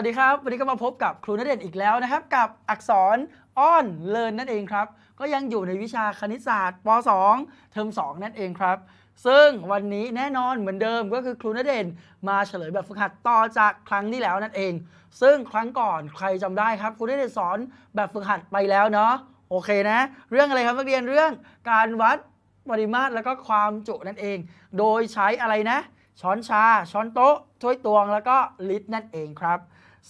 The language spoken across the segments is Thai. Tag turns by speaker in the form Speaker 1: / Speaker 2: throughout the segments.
Speaker 1: สวัสดีครับ วันนี้ก็มาพบกับครูณเดชน์อีกแล้วนะครับ กับอักษรอ้อนเลินนั่นเองครับ ก็ยังอยู่ในวิชาคณิตศาสตร์ป .2 เทอม2 นั่นเองครับ ซึ่งวันนี้แน่นอนเหมือนเดิมก็คือครูณเดชน์มาเฉลยแบบฝึกหัดต่อจากครั้งที่แล้วนั่นเอง ซึ่งครั้งก่อนใครจำได้ครับครูณเดชน์สอนแบบฝึกหัดไปแล้วเนาะโอเคนะ เรื่องอะไรครับนักเรียนเรื่องการวัดปริมาตรแล้วก็ความจุนั่นเอง โดยใช้อะไรนะ ช้อนชา ช้อนโต๊ะถ้วยตวงแล้วก็ลิตรนั่นเองครับ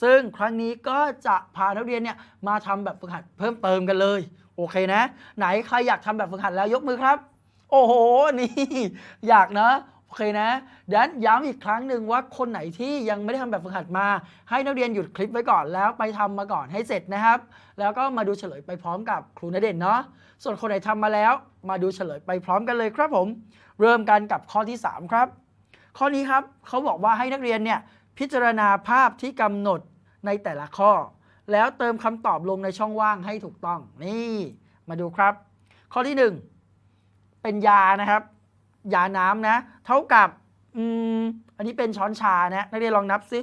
Speaker 1: ซึ่งครั้งนี้ก็จะพานักเรียนเนี่ยมาทำแบบฝึกหัดเพิ่มเติมกันเลย โอเคนะ ไหนใครอยากทำแบบฝึกหัดแล้วยกมือครับ โอ้โห นี่ อยากนะโอเคนะดันย้ำอีกครั้งหนึ่งว่าคนไหนที่ยังไม่ได้ทำแบบฝึกหัดมา ให้นักเรียนหยุดคลิปไว้ก่อนแล้วไปทำมาก่อนให้เสร็จนะครับ แล้วก็มาดูเฉลยไปพร้อมกับครูณเด่นเนาะส่วนคนไหนทำมาแล้ว มาดูเฉลยไปพร้อมกันเลยครับผม เริ่มกันกับข้อที่ 3 ครับ ข้อนี้ครับเขาบอกว่าให้นักเรียนเนี่ย พิจารณาภาพที่กำหนดในแต่ละข้อ แล้วเติมคำตอบลงในช่องว่างให้ถูกต้อง นี่มาดูครับ ข้อที่ 1 เป็นยานะครับ ยาน้ำนะ เท่ากับอืมอันนี้เป็นช้อนชานะนักเรียนลองนับสิ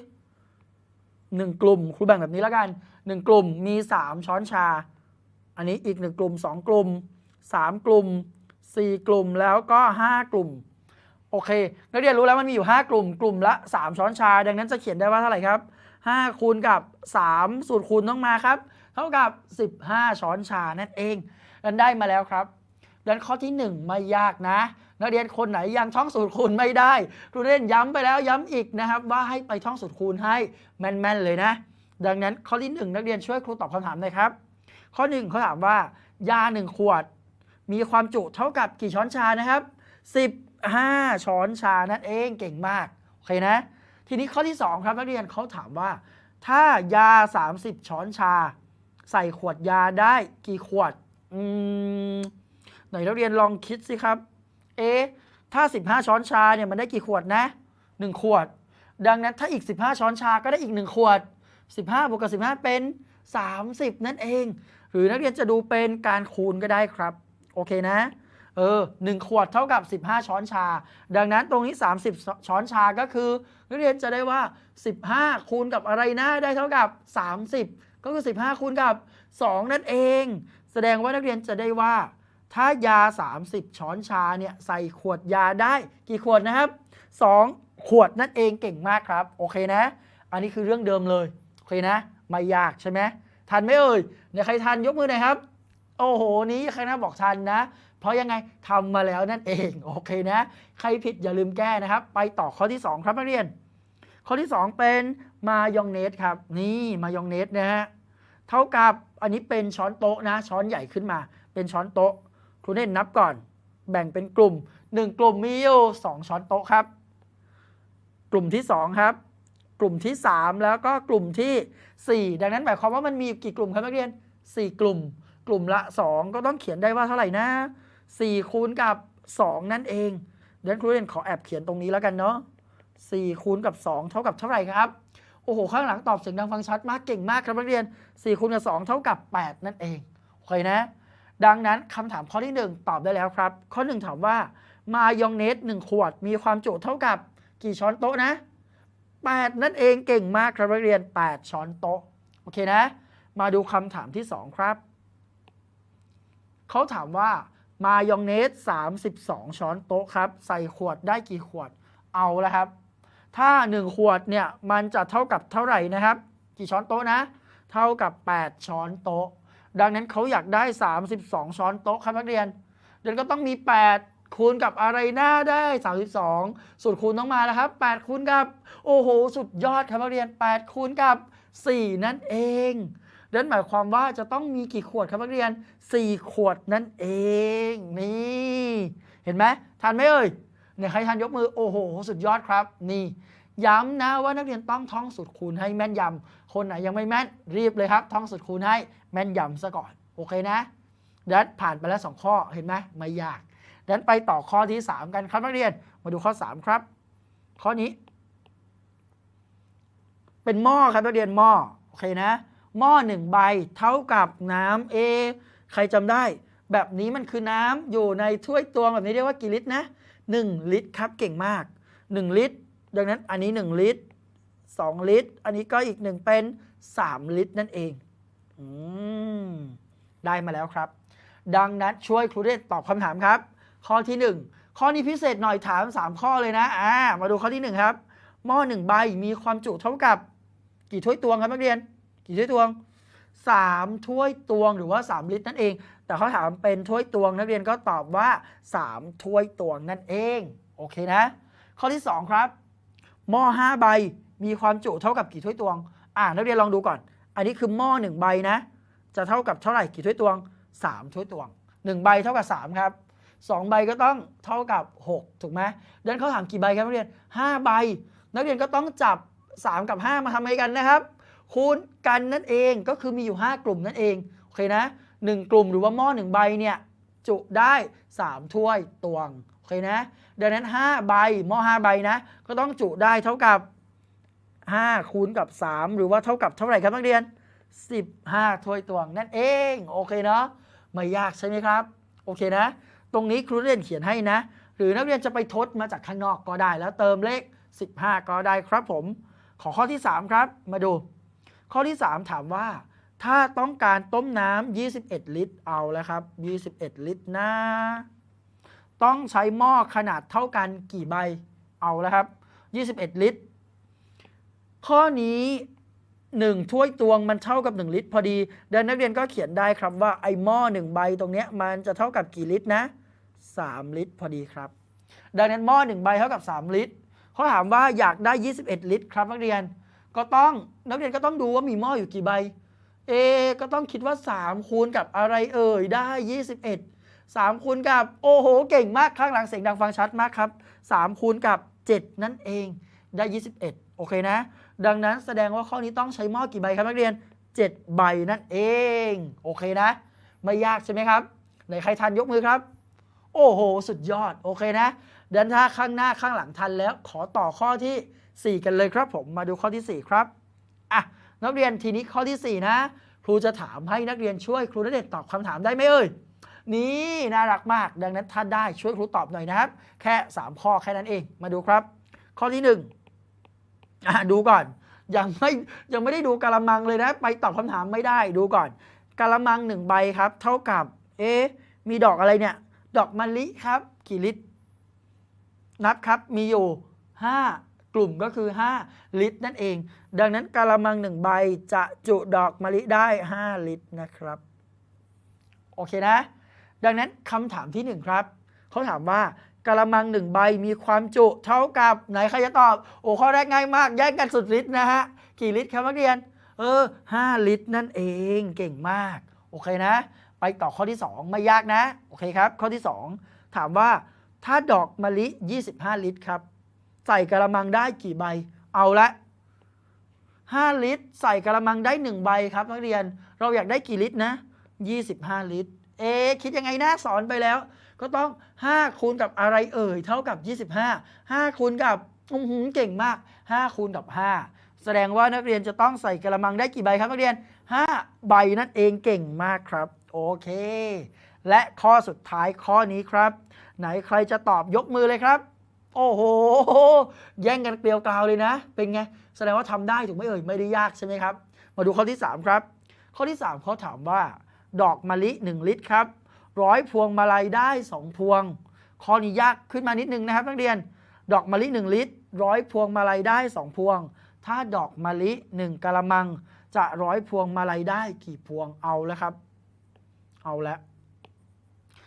Speaker 1: หนึ่งกลุ่มครูแบ่งแบบนี้แล้วกันหนึ่งกลุ่มมี 3 ช้อนชา อันนี้อีกหนึ่งกลุ่ม 2 กลุ่ม 3 กลุ่ม 4 กลุ่มแล้วก็ 5 กลุ่ม โอเค นักเรียนรู้แล้วมันมีอยู่ 5 กลุ่ม กลุ่มละ 3 ช้อนชา ดังนั้นจะเขียนได้ว่าเท่าไหร่ครับ 5 คูณกับ 3 สูตรคูณต้องมาครับ เท่ากับ 15 ช้อนชานั่นเองดันได้มาแล้วครับดังข้อที่ 1 ไม่ยากนะ นักเรียนคนไหนยังท่องสูตรคูณไม่ได้ครูเล่นย้ำไปแล้วย้ำอีกนะครับ ว่าให้ไปท่องสูตรคูณให้แม่นๆเลยนะ ดังนั้นข้อที่ 1 นักเรียนช่วยครูตอบคำถามหน่อยครับ ข้อ1เขาถามว่ายา 1 ขวด มีความจุเท่ากับกี่ช้อนชานะครับ 5 ช้อนชานั่นเองเก่งมาก โอเคนะ ทีนี้ข้อที่ 2 ครับนักเรียนเขาถามว่า ถ้ายา 30 ช้อนชา ใส่ขวดยาได้กี่ขวด อืมไหนนักเรียนลองคิดสิครับ เอ๊ะถ้า 15 ช้อนชาเนี่ยมันได้กี่ขวดนะ 1 ขวด ดังนั้นถ้าอีก 15 ช้อนชาก็ได้อีก 1 ขวด 15บวกกับ 15 เป็น 30 นั่นเอง หรือนักเรียนจะดูเป็นการคูณก็ได้ครับ โอเคนะ เออหนึ่งขวดเท่ากับ 15 ช้อนชา ดังนั้นตรงนี้ 30 ช้อนชาก็คือนักเรียนจะได้ว่า 15 คูณกับอะไรนะได้เท่ากับ 30 ก็คือ 15 คูณกับ 2 นั่นเอง แสดงว่านักเรียนจะได้ว่า ถ้ายา 30 ช้อนชาเนี่ยใส่ขวดยาได้กี่ขวดนะครับ 2 ขวดนั่นเองเก่งมากครับ โอเคนะ อันนี้คือเรื่องเดิมเลย โอเคนะ ไม่ยากใช่ไหมทันไหมเอ่ยเนี่ยใครทันยกมือหน่อยครับ โอ้โหนี้ใครนะบอกทันนะ เพราะยังไงทำมาแล้วนั่นเองโอเคนะ ใครผิดอย่าลืมแก้นะครับ ไปต่อข้อที่ 2 ครับนักเรียน ข้อที่ 2 เป็นมายองเนสครับ นี่มายองเนสนะฮะเท่ากับอันนี้เป็นช้อนโต๊ะนะ ช้อนใหญ่ขึ้นมา เป็นช้อนโต๊ะครูเน่นนับก่อน แบ่งเป็นกลุ่ม 1 กลุ่มมีอยู่2ช้อนโต๊ะครับ กลุ่มที่ 2 ครับ กลุ่มที่ 3 แล้วก็กลุ่มทีสี่ 4 ดังนั้นหมายความว่ามันมีกี่กลุ่มครับนักเรียน 4 กลุ่ม กลุ่มละ 2 ก็ต้องเขียนได้ว่าเท่าไหร่นะ 4คูณกับ 2 นั่นเองเดี๋ยวครูเรียนขอแอบเขียนตรงนี้แล้วกันเนาะ4คูณกับ 2 เท่ากับเท่าไหร่ครับ โอ้โห ข้างหลังตอบเสียงดังฟังชัดมากเก่งมากครับนักเรียน4คูณกับ 2 เท่ากับ 8 นั่นเองโอเคนะ ดังนั้นคำถามข้อที่ 1 ตอบได้แล้วครับ ข้อ 1 ถามว่ามายองเนส 1 ขวดมีความจุเท่ากับกี่ช้อนโต๊ะนะ 8 นั่นเองเก่งมากครับนักเรียน 8 ช้อนโต๊ะโอเคนะ มาดูคำถามที่ 2 ครับ เขาถามว่า มายองเนส 32 ช้อนโต๊ะครับ ใส่ขวดได้กี่ขวด เอาละครับ ถ้า 1 ขวดเนี่ย มันจะเท่ากับเท่าไหร่นะครับ กี่ช้อนโต๊ะนะ เท่ากับ 8 ช้อนโต๊ะ ดังนั้นเขาอยากได้ 32 ช้อนโต๊ะครับนักเรียน เดี๋ยวก็ต้องมี 8 คูณกับอะไรหน้าได้ 32 สูตรคูณต้องมาแล้วครับ 8 คูณกับ โอ้โห สุดยอดครับนักเรียน 8 คูณกับ 4 นั่นเอง นั่นหมายความว่าจะต้องมีกี่ขวดครับนักเรียน 4 ขวดนั่นเอง นี่ เห็นไหมทันไหมเอ่ยเนี่ยใครทันยกมือโอ้โห สุดยอดครับ นี่ ย้ำนะว่านักเรียนต้องท่องสูตรคูณให้แม่นยำคนไหนยังไม่แม่นรีบเลยครับ ท่องสูตรคูณให้แม่นยำซะก่อนโอเคนะดันผ่านไปแล้ว 2 ข้อเห็นไหมไม่ยากดันไปต่อข้อที่ 3 กันครับนักเรียนมาดูข้อ 3 ครับ ข้อนี้ เป็นหม้อครับนักเรียนหม้อโอเคนะ หม้อหนึ่งใบเท่ากับน้ำเอ ใครจำได้ แบบนี้มันคือน้ำอยู่ในถ้วยตวงแบบนี้เรียกว่ากี่ลิตรนะ 1 ลิตรครับเก่งมาก 1 ลิตร ดังนั้นอันนี้ 1 ลิตร 2 ลิตร อันนี้ก็อีกหนึ่งเป็น 3 ลิตรนั่นเองอืได้มาแล้วครับ ดังนั้นช่วยครูเดชตอบคำถามครับ ข้อที่ 1 ข้อนี้พิเศษหน่อยถาม 3 ข้อเลยนะอ่ามาดูข้อที่ 1 ครับหม้อ1ใบมีความจุเท่ากับกี่ถ้วยตวงครับนักเรียน กี่ถ้วยตวง 3 ถ้วยตวงหรือว่า 3 ลิตรนั่นเอง แต่เขาถามเป็นถ้วยตวงนักเรียนก็ตอบว่า 3 ถ้วยตวงนั่นเอง โอเคนะ ข้อที่ 2 ครับ หม้อ5ใบมีความจุเท่ากับกี่ถ้วยตวง อ่านักเรียนลองดูก่อน อันนี้คือหม้อ1ใบนะ จะเท่ากับเท่าไหร่กี่ถ้วยตวง 3 ถ้วยตวง 1 ใบเท่ากับ 3 ครับ2ใบก็ต้องเท่ากับ 6 ถูกไหมดังนั้นเขาถามกี่ใบครับนักเรียน 5 ใบ นักเรียนก็ต้องจับ 3 กับ 5 มาทำอะไรกันนะครับ คูณกันนั่นเองก็คือมีอยู่ 5 กลุ่มนั่นเองโอเคนะ 1 กลุ่มหรือว่าหม้อ1ใบเนี่ยจุได้ 3 ถ้วยตวงโอเคนะดังนั้น 5 ใบหม้อ5ใบนะ ก็ต้องจุได้เท่ากับ 5 คูณกับ 3 หรือว่าเท่ากับเท่าไหร่ครับนักเรียน 15 ถ้วยตวงนั่นเองโอเคเนาะไม่ยากใช่ไหมครับโอเคนะ ตรงนี้ครูเรียนเขียนให้นะ หรือนักเรียนจะไปทดมาจากข้างนอกก็ได้ แล้วเติมเลข 15 ก็ได้ครับผม ขอข้อที่ 3 ครับมาดู ข้อที่ 3 ถามว่า ถ้าต้องการต้มน้ำ21 ลิตรเอาแล้วครับ 21 ลิตรนะ ต้องใช้หม้อขนาดเท่ากันกี่ใบเอาแล้วครับ 21 ลิตร ข้อนี้1ถ้วยตวงมันเท่ากับ 1 ลิตร พอดีเดินนักเรียนก็เขียนได้ครับว่าไอ้หม้อ1ใบตรงเนี้ยมันจะเท่ากับกี่ลิตรนะ 3 ลิตร พอดีครับ ดังนั้นหม้อ1ใบเท่ากับ 3 ลิตรเขาถามว่าอยากได้ 21 ลิตร ครับนักเรียน ก็ต้องนักเรียนก็ต้องดูว่ามีหม้ออยู่กี่ใบเอก็ต้องคิดว่า 3 คูณกับอะไรเอ่ยได้ 21 3 คูณกับโอ้โหเก่งมากข้างหลังเสียงดังฟังชัดมากครับ 3 คูณกับ 7 นั่นเองได้ 21 โอเคนะ ดังนั้นแสดงว่าข้อนี้ต้องใช้หม้อกี่ใบครับนักเรียน 7 ใบนั่นเอง โอเคนะ ไม่ยากใช่ไหมครับไหนใครทันยกมือครับ โอ้โห สุดยอด โอเคนะดันถ้าข้างหน้าข้างหลังทันแล้วขอต่อข้อที่ 4 กันเลยครับผมมาดูข้อที่ 4 ครับอะนักเรียนทีนี้ข้อที่ 4 นะ ครูจะถามให้นักเรียนช่วยครูณเดชตอบคำถามได้ไหมเอ่ยนี่น่ารักมาก ดังนั้นถ้าได้ช่วยครูตอบหน่อยนะครับ แค่ 3 ข้อแค่นั้นเองมาดูครับ ข้อที่1อะดูก่อน ยังไม่ยังไม่ได้ดูกะละมังเลยนะ ไปตอบคำถามไม่ได้ดูก่อนกะละมังหนึ่งใบครับ เท่ากับ เอ๊มีดอกอะไรเนี่ย ดอกมะลิครับ กี่ลิตร นับครับมีอยู่ 5 กลุ่มก็คือ 5 ลิตรนั่นเอง ดังนั้นกะละมังหนึ่งใบจะจุดอกมะลิได้ 5 ลิตรนะครับ โอเคนะ ดังนั้นคำถามที่ 1 ครับ เขาถามว่ากะละมังหนึ่งใบมีความจุเท่ากับไหนใครจะตอบ โอ้ข้อแรกง่ายมากแย่งกันสุดฤทธิ์นะฮะ กี่ลิตรครับนักเรียน เออ 5 ลิตรนั่นเองเก่งมาก โอเคนะ ไปต่อข้อที่ 2 ไม่ยากนะ โอเคครับ ข้อที่ 2 ถามว่าถ้าดอกมะลิ 25 ลิตรครับ ใส่กระมังได้กี่ใบ เอาละ5 ลิตร ใส่กระมังได้ 1 ใบครับนักเรียนเราอยากได้กี่ลิตรนะ 25 ลิตร เอ๊คิดยังไงนะสอนไปแล้ว ก็ต้อง 5 คูณกับอะไรเอ่ย เท่ากับ 25 5 คูณกับอื้อหือเก่งมาก 5 คูณกับ 5 แสดงว่านักเรียนจะต้องใส่กระมังได้กี่ใบครับนักเรียน 5 ใบนั่นเองเก่งมากครับ โอเค และข้อสุดท้ายข้อนี้ครับ ไหนใครจะตอบยกมือเลยครับ โอ้โห แย่งกันเกลียวกราวเลยนะ เป็นไง แสดงว่าทำได้ถูกไหมเอ่ย ไม่ได้ยากใช่ไหมครับ มาดูข้อที่ 3 ครับ ข้อที่ 3เขาถามว่า ดอกมะลิ 1 ลิตรครับร้อยพวงมาลัยได้ 2 พวง ข้อนี้ยากขึ้นมานิดนึงนะครับ นักเรียน ดอกมะลิ 1 ลิตรร้อยพวงมาลัยได้ 2 พวง ถ้าดอกมะลิ 1กะละมัง จะร้อยพวงมาลัยได้กี่พวงเอาแล้วครับ เอาแล้ว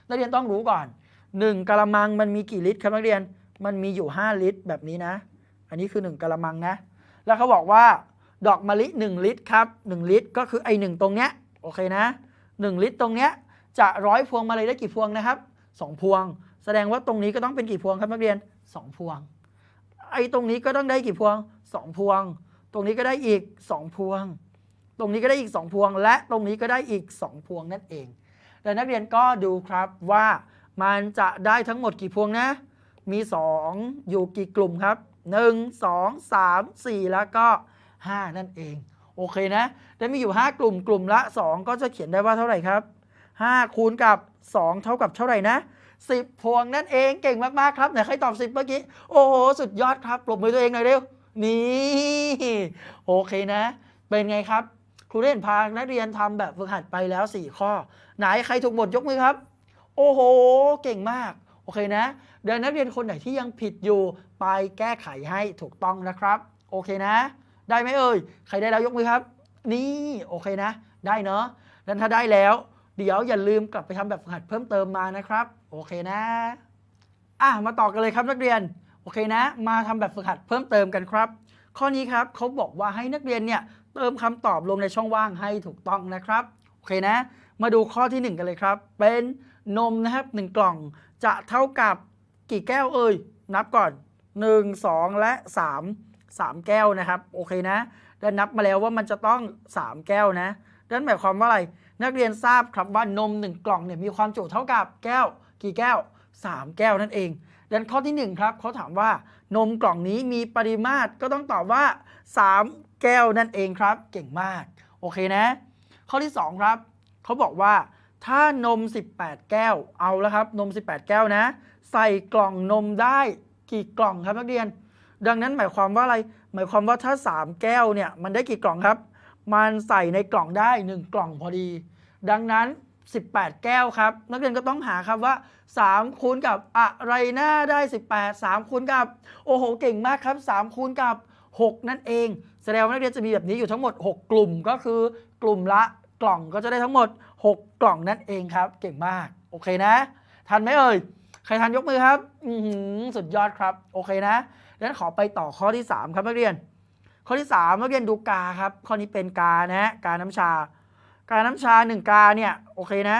Speaker 1: นักเรียนต้องรู้ก่อน 1กะละมังมันมีกี่ลิตรครับนักเรียน มันมีอยู่ 5 ลิตรแบบนี้นะ อันนี้คือ 1กะละมังนะ แล้วเขาบอกว่าดอกมะลิ 1 ลิตรครับ 1 ลิตรก็คือไอหนึ่งตรงเนี้ยโอเคนะ 1 ลิตรตรงเนี้ยจะร้อยพวงมาลัยได้กี่พวงนะครับ 2 พวง แสดงว่าตรงนี้ก็ต้องเป็นกี่พวงครับนักเรียน 2 พวง ไอตรงนี้ก็ต้องได้กี่พวง 2 พวง ตรงนี้ก็ได้อีก 2 พวง ตรงนี้ก็ได้อีก 2 พวง และตรงนี้ก็ได้อีก 2 พวงนั่นเองแต่นักเรียนก็ดูครับว่ามันจะได้ทั้งหมดกี่พวงนะ มี 2 อยู่กี่กลุ่มครับ 1 2 3 4 แล้วก็ 5 นั่นเอง โอเคนะแต่มีอยู่ 5 กลุ่มกลุ่มละ 2 ก็จะเขียนได้ว่าเท่าไหร่ครับ 5 คูณกับ 2 เท่ากับเท่าไหร่นะ10 พวงนั่นเองเก่งมากๆครับไหนใครตอบ 10 เมื่อกี้ โอ้โห สุดยอดครับปรบมือตัวเองหน่อยเร็ว นี่ โอเคนะ เป็นไงครับ ครูเล่นพานักเรียนทำแบบฝึกหัดไปแล้ว 4 ข้อ ไหนใครถูกหมดยกมือครับ โอ้โห เก่งมาก โอเคนะเดี๋ยวนักเรียนคนไหนที่ยังผิดอยู่ ไปแก้ไขให้ถูกต้องนะครับ โอเคนะ ได้ไหมเอ่ย ใครได้แล้วยกมือครับ นี่โอเคนะ ได้เนาะนั้นถ้าได้แล้ว เดี๋ยวอย่าลืมกลับไปทำแบบฝึกหัดเพิ่มเติมมานะครับ โอเคนะอะมาต่อกันเลยครับนักเรียน โอเคนะ มาทำแบบฝึกหัดเพิ่มเติมกันครับ ข้อนี้ครับเขาบอกว่าให้นักเรียนเนี่ยเติมคำตอบลงในช่องว่างให้ถูกต้องนะครับ โอเคนะ มาดูข้อที่ 1 กันเลยครับ เป็น นมนะครับ 1 กล่องจะเท่ากับกี่แก้วเอ่ย นับก่อน 1 2 และ 3 3 แก้วนะครับ โอเคนะได้นับมาแล้วว่ามันจะต้อง 3 แก้วนะนั่นหมายความว่าอะไร นักเรียนทราบครับว่านม 1 กล่องเนี่ยมีความจุเท่ากับแก้ว กี่แก้ว 3 แก้วนั่นเองดังนั้นข้อที่ 1 ครับเขาถามว่านมกล่องนี้มีปริมาตรก็ต้องตอบว่า 3 แก้วนั่นเองครับ เก่งมาก โอเคนะ ข้อที่ 2 ครับเขาบอกว่า ถ้านม 18 แก้ว เอาแล้วครับ นม 18 แก้วนะ ใส่กล่องนมได้กี่กล่องครับนักเรียน ดังนั้นหมายความว่าอะไร หมายความว่าถ้า 3 แก้วเนี่ยมันได้กี่กล่องครับ มันใส่ในกล่องได้ 1 กล่องพอดี ดังนั้น 18 แก้วครับ นักเรียนก็ต้องหาครับว่า 3 คูณกับอะไรหน้าได้ 18 3 คูณกับ โอ้โห เก่งมากครับ 3 คูณกับ 6 นั่นเอง แสดงว่านักเรียนจะมีแบบนี้อยู่ทั้งหมด 6 กลุ่มก็คือกลุ่มละกล่องก็จะได้ทั้งหมด 6 กล่องนั่นเองครับ เก่งมาก โอเคนะ ทันไหมเอ่ย ใครทันยกมือครับ อืสุดยอดครับ โอเคนะดังนั้นขอไปต่อข้อที่ 3 ครับนักเรียน ข้อที่3นักเรียนดูกาครับ ข้อนี้เป็นกานะ กาน้ำชา กาน้ำชา 1 กาเนี่ย โอเคนะ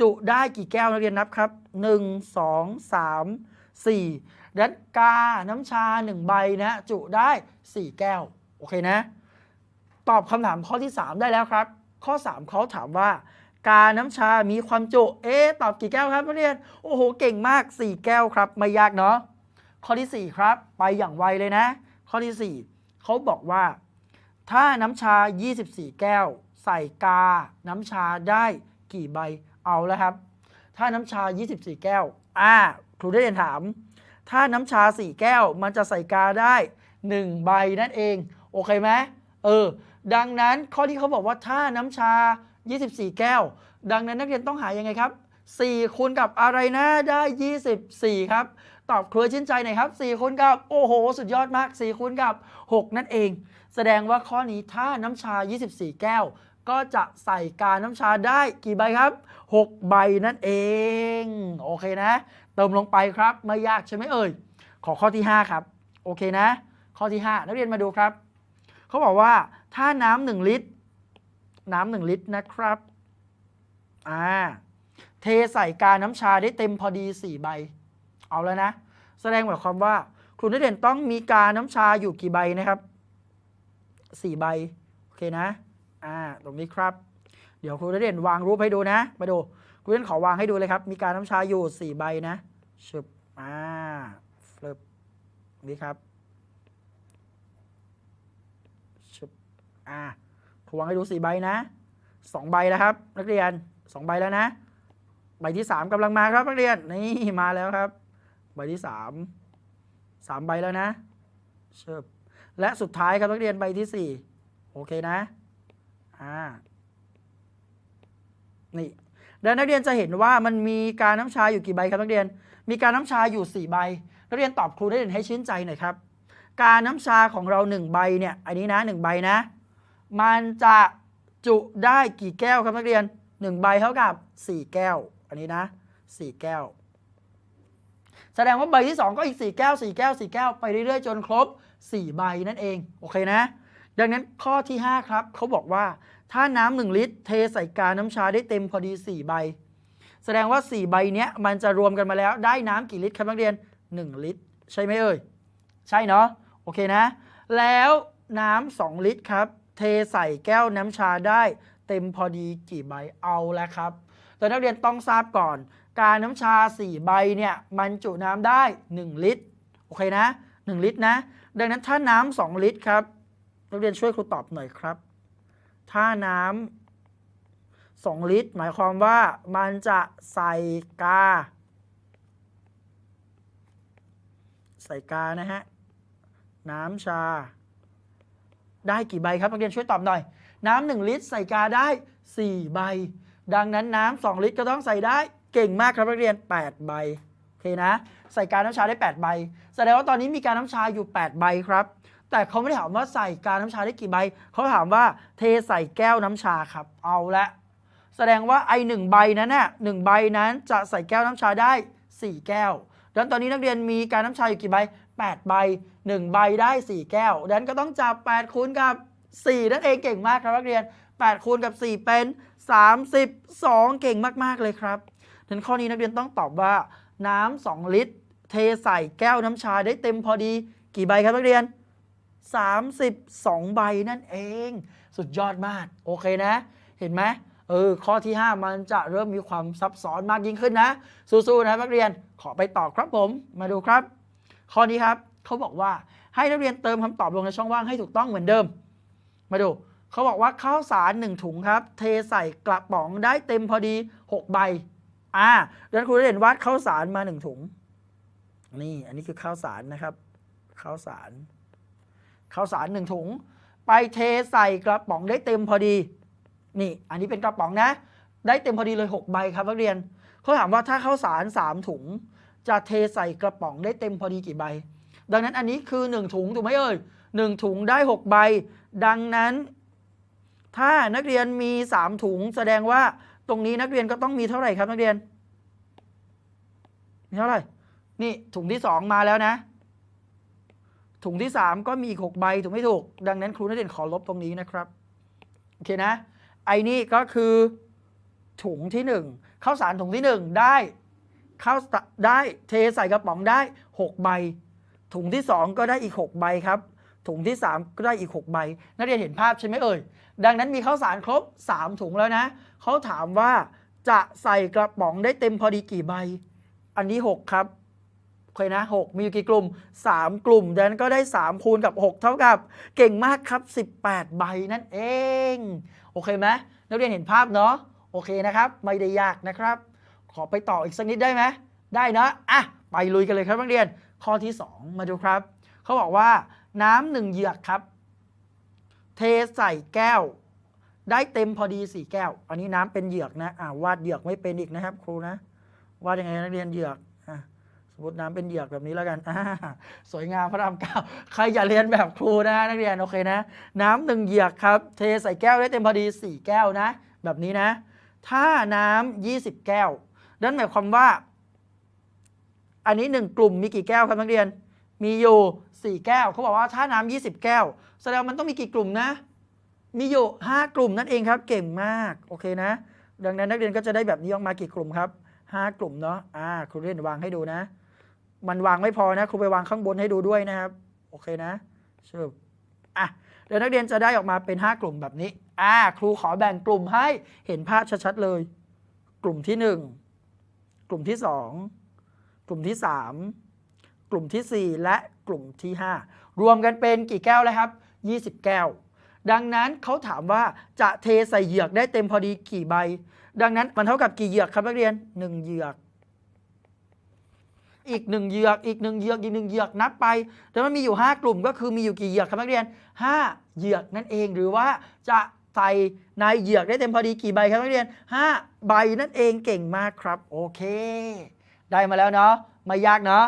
Speaker 1: จุได้กี่แก้วนักเรียนนับครับ 1 2 3 4ดังนั้นกา น้ำชา 1 ใบนะ จุได้ 4 แก้ว โอเคนะ ตอบคำถามข้อที่ 3 ได้แล้วครับ ข้อ 3เขาถามว่า กาน้ำชา มีความจุ เอ๊ะตอบกี่แก้วครับนักเรียน โอ้โห เก่งมาก 4 แก้วครับ ไม่ยากเนาะ ข้อที่ 4 ครับ ไปอย่างไวเลยนะ ข้อที่ 4 เขาบอกว่า ถ้าน้ำชา 24 แก้ว ใส่กา น้ำชาได้กี่ใบ เอาแล้วครับ ถ้าน้ำชา 24 แก้ว อ่า ครูได้เรียนถาม ถ้าน้ำชา 4 แก้ว มันจะใส่กาได้ 1 ใบนั่นเอง โอเคไหมเออ ดังนั้นข้อที่เขาบอกว่าถ้าน้ำชา 24 แก้ว ดังนั้นนักเรียนต้องหายังไงครับ 4คูณกับอะไรนะได้ 24 ครับ ตอบครัวชื่นใจหน่อยครับ 4คูณกับโอ้โห สุดยอดมาก 4คูณกับ 6 นั่นเอง แสดงว่าข้อนี้ถ้าน้ำชา 24 แก้ว ก็จะใส่กาน้ำชาได้กี่ใบครับ 6 ใบนั่นเอง โอเคนะ เติมลงไปครับไม่ยากใช่ไหมเอ่ย ขอข้อที่ 5 ครับ โอเคนะ ข้อที่ 5 นักเรียนมาดูครับ เขาบอกว่าถ้าน้ำหนึ่งลิตร น้ำหนึ่งลิตรนะครับ อ่า เทใส่กาน้ำชาได้เต็มพอดี4ใบ เอาแล้วนะ แสดงหมายความว่าครูนักเรียนต้องมีกาน้ำชาอยู่กี่ใบนะครับ4ใบ โอเคนะ อ่า ตรงนี้ครับ เดี๋ยวครูนักเรียนวางรูปให้ดูนะ มาดูครูนักเรียนขอวางให้ดูเลยครับ มีกาน้ำชาอยู่4ใบนะชึบอ่าฟลิปนี่ครับชึบอ่า วงให้ดู4ใบนะ 2 ใบแล้วครับ นักเรียน 2 ใบแล้วนะ ใบที่ 3กำลังมาครับนักเรียนนี่มาแล้วครับ ใบที่ 3 3 ใบแล้วนะเชิบและสุดท้ายครับนักเรียนใบที่ 4 โอเคนะอ่านี่เดี๋ยวนักเรียนจะเห็นว่ามันมีการน้ำชาอยู่กี่ใบครับนักเรียน มีการน้ำชาอยู่ 4 ใบ นักเรียนตอบครูได้เรียนให้ชื่นใจหน่อยครับ การน้ำชาของเรา 1 ใบเนี่ย อันนี้นะ 1 ใบนะ มันจะจุได้กี่แก้วครับนักเรียน 1 ใบเท่ากับ 4 แก้ว อันนี้นะ 4 แก้ว แสดงว่าใบที่ 2 ก็อีก 4 แก้ว 4 แก้ว 4 แก้วไปเรื่อยๆ จนครบ 4 ใบนั่นเอง โอเคนะ ดังนั้นข้อที่ 5 ครับ เขาบอกว่าถ้าน้ำ1ลิตร เทใส่กาน้ำชาได้เต็มพอดี 4 ใบ แสดงว่า 4 ใบเนี้ยมันจะรวมกันมาแล้วได้น้ำกี่ลิตรครับนักเรียน 1 ลิตร ใช่ไหมเอ่ย ใช่เนาะ โอเคนะ แล้วน้ำ2ลิตรครับ เทใส่แก้วน้ำชาได้เต็มพอดีกี่ใบเอาแล้วครับแต่นักเรียนต้องทราบก่อน การน้ำชา 4 ใบเนี่ยมันจุน้ำได้ 1 ลิตรโอเคนะ 1 ลิตรนะ ดังนั้นถ้าน้ำ2ลิตรครับนักเรียนช่วยครูตอบหน่อยครับ ถ้าน้ำ2ลิตร หมายความว่ามันจะใส่กา ใส่กานะฮะน้ำชา ได้กี่ใบครับนักเรียนช่วยตอบหน่อย น้ำหนึ่งลิตรใส่กาได้ 4 ใบ ดังนั้นน้ำสองลิตรก็ต้องใส่ได้เก่งมากครับนักเรียน 8 ใบโอเคนะ ใส่กาน้ำชาได้ 8 ใบ แสดงว่าตอนนี้มีการน้ำชาอยู่ 8 ใบครับ แต่เขาไม่ได้ถามว่าใส่กาน้ำชาได้กี่ใบ เขาถามว่าเทใส่แก้วน้ำชาครับ เอาละแสดงว่าไอหนึ่งใบนั้นน่ะหนึ่งใบนั้นจะใส่แก้วน้ำชาได้ 4 แก้ว ดังนั้นตอนนี้นักเรียนมีการน้ำชาอยู่กี่ใบ 8 ใบ 1 ใบได้ 4 แก้ว ดังนั้นก็ต้องจับ 8 คูณกับ 4 นั่นเองเก่งมากครับนักเรียน 8 คูณกับ 4 เป็น 32 เก่งมาก ๆ เลยครับดังนั้นข้อนี้นักเรียนต้องตอบว่าน้ำ2ลิตร เทใส่แก้วน้ำชาได้เต็มพอดีกี่ใบครับนักเรียน 32 ใบนั่นเอง สุดยอดมาก โอเคนะ เห็นไหม เออข้อที่ 5 มันจะเริ่มมีความซับซ้อนมากยิ่งขึ้นนะ สู้ๆนะนักเรียนขอไปต่อครับผมมาดูครับ ข้อนี้ครับเขาบอกว่าให้นักเรียนเติมคำตอบลงในช่องว่างให้ถูกต้องเหมือนเดิม มาดูเขาบอกว่าข้าวสาร 1 ถุงครับ เทใส่กระป๋องได้เต็มพอดี 6 ใบอ่าดังนั้นครูได้เห็นวาดข้าวสารมา 1 ถุง นี่อันนี้คือข้าวสารนะครับข้าวสารข้าวสารหนึ่งถุง ไปเทใส่กระป๋องได้เต็มพอดี นี่ อันนี้เป็นกระป๋องนะ ได้เต็มพอดีเลย 6 ใบครับนักเรียนเขาถามว่าถ้าข้าวสาร 3 ถุง จะเทใส่กระป๋องได้เต็มพอดีกี่ใบ ดังนั้นอันนี้คือ 1 ถุงถูกไหมเอ่ย1ถุงได้ 6 ใบ ดังนั้น ถ้านักเรียนมี 3 ถุง แสดงว่าตรงนี้นักเรียนก็ต้องมีเท่าไหร่ครับนักเรียนมีเท่าไหร่ นี่ถุงที่ 2 มาแล้วนะ ถุงที่ 3 ก็มีอีก6ใบถูกไม่ถูก ดังนั้นครูนักเรียนขอลบตรงนี้นะครับ โอเคนะ ไอ้นี่ก็คือถุงที่1ข้าวสารถุงที่ 1 ได้ข้าวได้เทใส่กระป๋องได้ 6 ใบ ถุงที่ 2 ก็ได้อีก 6 ใบครับ ถุงที่ 3 ก็ได้อีก 6 ใบ นักเรียนเห็นภาพใช่ไหมเอ่ย ดังนั้นมีข้าวสารครบ 3 ถุงแล้วนะ เขาถามว่าจะใส่กระป๋องได้เต็มพอดีกี่ใบ อันนี้ 6 ครับ เคนะ6มีอยู่กี่กลุ่ม 3 กลุ่มดังนั้นก็ได้ 3 คูณกับ 6 เท่ากับ เก่งมากครับ 18 ใบนั่นเอง โอเคไหมนักเรียนเห็นภาพเนาะโอเคนะครับ ไม่ได้ยากนะครับ ขอไปต่ออีกสักนิดได้ไหมได้เนาะอะไปลุยกันเลยครับนักเรียนข้อที่ 2 มาดูครับ เขาบอกว่าน้ำหนึ่งเหยือกครับ เทใส่แก้ว ได้เต็มพอดี4แก้ว อันนี้น้ำเป็นเหยือกนะอ่าวาดเหยือกไม่เป็นอีกนะครับ ครูนะวาดยังไงนักเรียนเหยือก มติน้ำเป็นเหยือกแบบนี้แล้วกันอสวยงามพระรามเก้าใครอย่าเรียนแบบครูนะนักเรียนโอเคนะ น้ำหนึ่งเหยือกครับ เทใส่แก้วได้เต็มพอดี 4 แก้วนะ แบบนี้นะ ถ้าน้ำ20 แก้วนั่นหมายความว่า อันนี้ 1 กลุ่มมีกี่แก้วครับนักเรียน มีอยู่ 4 แก้ว เขาบอกว่าถ้าน้ำ20 แก้ว แสดงมันต้องมีกี่กลุ่มนะ มีอยู่ 5 กลุ่มนั่นเองครับ เก่งมากโอเคนะ ดังนั้นนักเรียนก็จะได้แบบนี้ออกมากี่กลุ่มครับ5กลุ่มเนาะ อ่า ครูเรียนวางให้ดูนะ มันวางไม่พอนะครูไปวางข้างบนให้ดูด้วยนะครับ โอเคนะเชิญอะเดี๋ยวนักเรียนจะได้ออกมาเป็น 5 กลุ่มแบบนี้อ่าครูขอแบ่งกลุ่มให้เห็นภาพชัดๆเลย กลุ่มที่ 1 กลุ่มที่ 2 กลุ่มที่ 3 กลุ่มทีสี่4 และกลุ่มที่ 5 รวมกันเป็นกี่แก้วเลยครับ 20 แก้ว ดังนั้นเขาถามว่าจะเทใส่เหยือกได้เต็มพอดีกี่ใบ ดังนั้นมันเท่ากับกี่เหยือกครับนักเรียน 1 เหยือก อีกหนึ่งเหยือกอีกหนึ่งเหยือกอีกหนึ่งเหยือกนับไป แต่มันมีอยู่ 5 กลุ่มก็คือมีอยู่กี่เหยือกครับนักเรียน 5 เหยือกนั่นเองหรือว่าจะใส่ในเหยือกได้เต็มพอดีกี่ใบครับนักเรียน 5 ใบนั่นเองเก่งมากครับ โอเค ได้มาแล้วเนาะไม่ยากเนาะ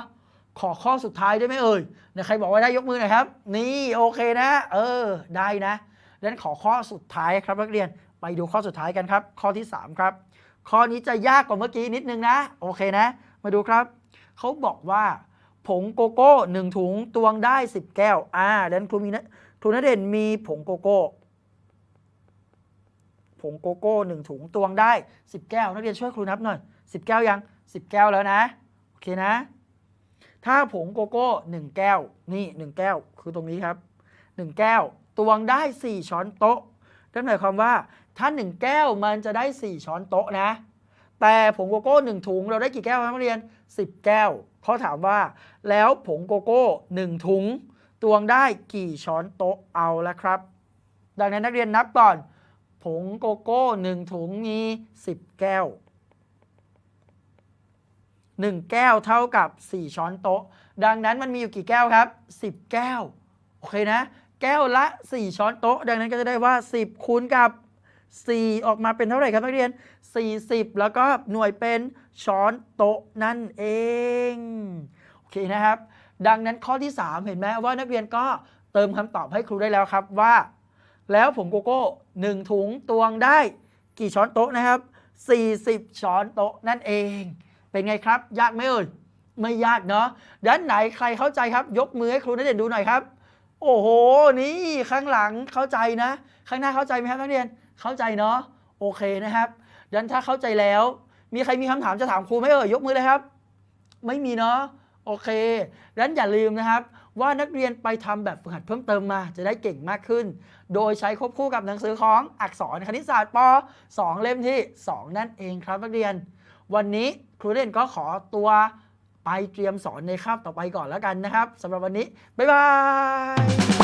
Speaker 1: ขอข้อสุดท้ายได้ไหมเอ่ยใครบอกว่าได้ยกมือหน่อยครับ นี่โอเคนะ เออ ได้นะดังนั้นขอข้อสุดท้ายครับนักเรียนไปดูข้อสุดท้ายกันครับ ข้อที่ 3 ครับ ข้อนี้จะยากกว่าเมื่อกี้นิดนึงนะ โอเคนะ มาดูครับ เขาบอกว่าผงโกโก้หนึ่งถุงตวงได้10แก้ว อ่าดังนั้นครูมีนะครูนเด่นมีผงโกโก้ผงโกโก้หนึ่งถุงตวงได้10แก้ว นักเรียนช่วยครูนับหน่อย10แก้วยัง10แก้วแล้วนะ โอเคนะ ถ้าผงโกโก้1แก้ว นี่1แก้ว คือตรงนี้ครับ1แก้ว ตวงได้4ช้อนโต๊ะนั่นหมายความว่า ถ้า1แก้วมันจะได้4ช้อนโต๊ะนะ แต่ผงโกโก้1ถุงเราได้กี่แก้วครับนักเรียน 10 แก้วเขาถามว่า แล้วผงโกโก้ 1 ถุง ตวงได้กี่ช้อนโต๊ะเอาละครับ ดังนั้นนักเรียนนับก่อน ผงโกโก้ 1 ถุงมี 10 แก้ว 1 แก้วเท่ากับ 4 ช้อนโต๊ะ ดังนั้นมันมีอยู่กี่แก้วครับ 10 แก้ว โอเคนะ แก้วละ 4 ช้อนโต๊ะ ดังนั้นก็จะได้ว่า 10คูณกับ 4 ออกมาเป็นเท่าไหร่ครับนักเรียน 40 แล้วก็หน่วยเป็นช้อนโต๊ะนั่นเอง โอเคนะครับ ดังนั้นข้อที่ 3 เห็นไหมว่านักเรียนก็เติมคำตอบให้ครูได้แล้วครับว่า แล้วผงโกโก้หนึ่งถุงตวงได้กี่ช้อนโต๊ะนะครับ 40 ช้อนโต๊ะนั่นเอง เป็นไงครับ ยากไหมเอ่ยไม่ยากเนาะด้านไหนใครเข้าใจครับ ยกมือให้ครูนักเรียนดูหน่อยครับ โอ้โห นี่ข้างหลังเข้าใจนะ ข้างหน้าเข้าใจไหมครับนักเรียน เข้าใจเนาะโอเคนะครับดังนั้นถ้าเข้าใจแล้ว มีใครมีคำถามจะถามครูไหมเอ่ยยกมือเลยครับ ไม่มีเนาะโอเคดังนั้นอย่าลืมนะครับ ว่านักเรียนไปทำแบบฝึกหัดเพิ่มเติมมา จะได้เก่งมากขึ้น โดยใช้ควบคู่กับหนังสือของอักษรคณิตศาสตร์ป 2 เล่มที่ 2 นั่นเองครับนักเรียน วันนี้ครูเล่นก็ขอตัวไปเตรียมสอนในคาบต่อไปก่อนแล้วกันนะครับสำหรับวันนี้บ๊ายบาย